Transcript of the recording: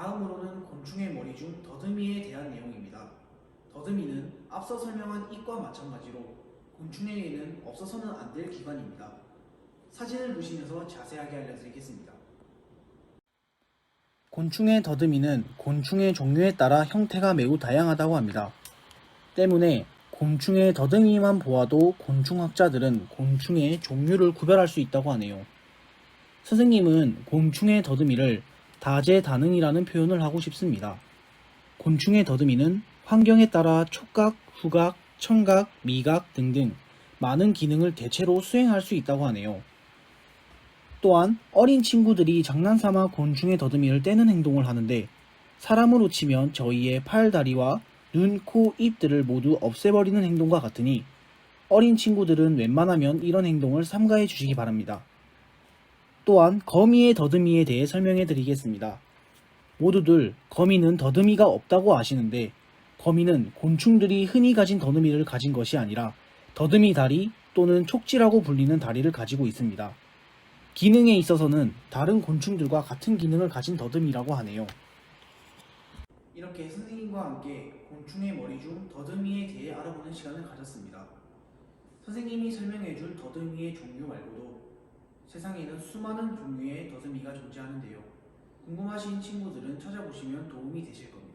다음으로는 곤충의 머리 중 더듬이에 대한 내용입니다. 더듬이는 앞서 설명한 이과 마찬가지로 곤충에게는 없어서는 안 될 기관입니다. 사진을 보시면서 자세하게 알려드리겠습니다. 곤충의 더듬이는 곤충의 종류에 따라 형태가 매우 다양하다고 합니다. 때문에 곤충의 더듬이만 보아도 곤충학자들은 곤충의 종류를 구별할 수 있다고 하네요. 선생님은 곤충의 더듬이를 다재다능이라는 표현을 하고 싶습니다. 곤충의 더듬이는 환경에 따라 촉각, 후각, 청각, 미각 등등 많은 기능을 대체로 수행할 수 있다고 하네요. 또한 어린 친구들이 장난삼아 곤충의 더듬이를 떼는 행동을 하는데 사람으로 치면 저희의 팔, 다리와 눈, 코, 입들을 모두 없애버리는 행동과 같으니 어린 친구들은 웬만하면 이런 행동을 삼가해 주시기 바랍니다. 또한 거미의 더듬이에 대해 설명해 드리겠습니다. 모두들 거미는 더듬이가 없다고 아시는데 거미는 곤충들이 흔히 가진 더듬이를 가진 것이 아니라 더듬이 다리 또는 촉지라고 불리는 다리를 가지고 있습니다. 기능에 있어서는 다른 곤충들과 같은 기능을 가진 더듬이라고 하네요. 이렇게 선생님과 함께 곤충의 머리 중 더듬이에 대해 알아보는 시간을 가졌습니다. 선생님이 설명해준 더듬이의 종류 말고도 세상에는 수많은 종류의 더듬이가 존재하는데요. 궁금하신 친구들은 찾아보시면 도움이 되실 겁니다.